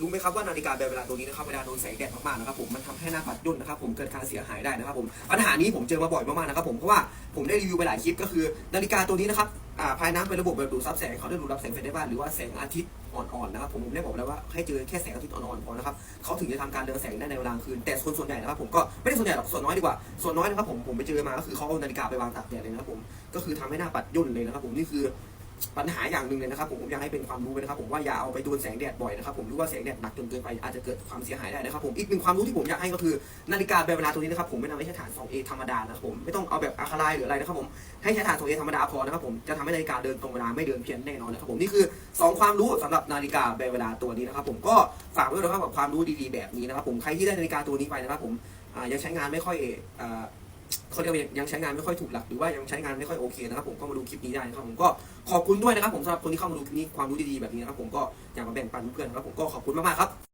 รู้ไหมครับว่านาฬิกาแบบเวลาตัวนี้นะครับเวลาโดนแสงแดดมากๆนะครับผมมันทำให้หน้าปัดย่นนะครับผมเกิดการเสียหายได้นะครับผมปัญหานี้ผมเจอมาบ่อยมากๆนะครับผมเพราะว่าผมได้รีวิวไปหลายคลิปก็คือ นาฬิกาตัวนี้นะครับอ่าภายในเป็นระบบแบบดูดซับแสงเขาได้ดูดรับแสงไฟได้บ้างหรือว่าแสงอาทิตย์อ่อนๆนะครับผมผมได้บอกแล้วว่าให้เจอแค่แสงอาทิตย์อ่อนๆพอนะครับเขาถึงจะทำการเรืองแสงได้ในเวลากลางคืนแต่คนส่วนใหญ่นะครับผมก็ไม่ได้ส่วนใหญ่หรอกส่วนน้อยดีกว่าส่วนน้อยนะครับผมผมไปเจอมาก็คือเขาเอานาฬิกาไปวางตากแดดเลยนะครับผมก็คือทำให้หน้าปัดย่นเลยนะครับผมนี่คือ ปัญหาอย่างหนึ่งเลยนะครับผมผมอยากให้เป็นความรู้ไว้นะครับผมว่าอย่าเอาไปโดนแสงแดดบ่อยนะครับผมรือว่าแสงแดดหนักจนเกินไปอาจจะเกิดความเสียหายได้นะครับผมอีกหนึ่งความรู้ที่ผมอยากให้ก็คือนาฬิกาแบบเวลาตัวนี้นะครับผมไม่นำไปใช้ฐาน 2A ธรรมดานะครับผมไม่ต้องเอาแบบอะคาไลหรืออะไรนะครับผมให้ใช้ฐาน 2A ธรรมดาพอนะครับผมจะทำให้นาฬิกาเดินตรงเวลาไม่เดินเพี้ยนแน่นอนนะครับผมนี่คือ 2 ความรู้สำหรับนาฬิกาแบบเวลาตัวนี้นะครับผมก็ฝากไว้ด้วยนะครับกับความรู้ดีๆแบบนี้นะครับผมใครที่ได้นาฬิกาตัวนี้ไปนะครับผมยังใช้งานไม่ค่อย เขาเรียกว่ายังใช้งานไม่ค่อยถูกหลักหรือว่ายังใช้งานไม่ค่อยโอเคนะครับผมก็มาดูคลิปนี้ได้นะครับผมก็ขอบคุณด้วยนะครับผมสำหรับคนที่เข้ามาดูคลิปนี้ความรู้ดีๆแบบนี้นะครับผมก็อยากมาแบ่งปันเพื่อนๆนะครับผมก็ขอบคุณมากๆครับ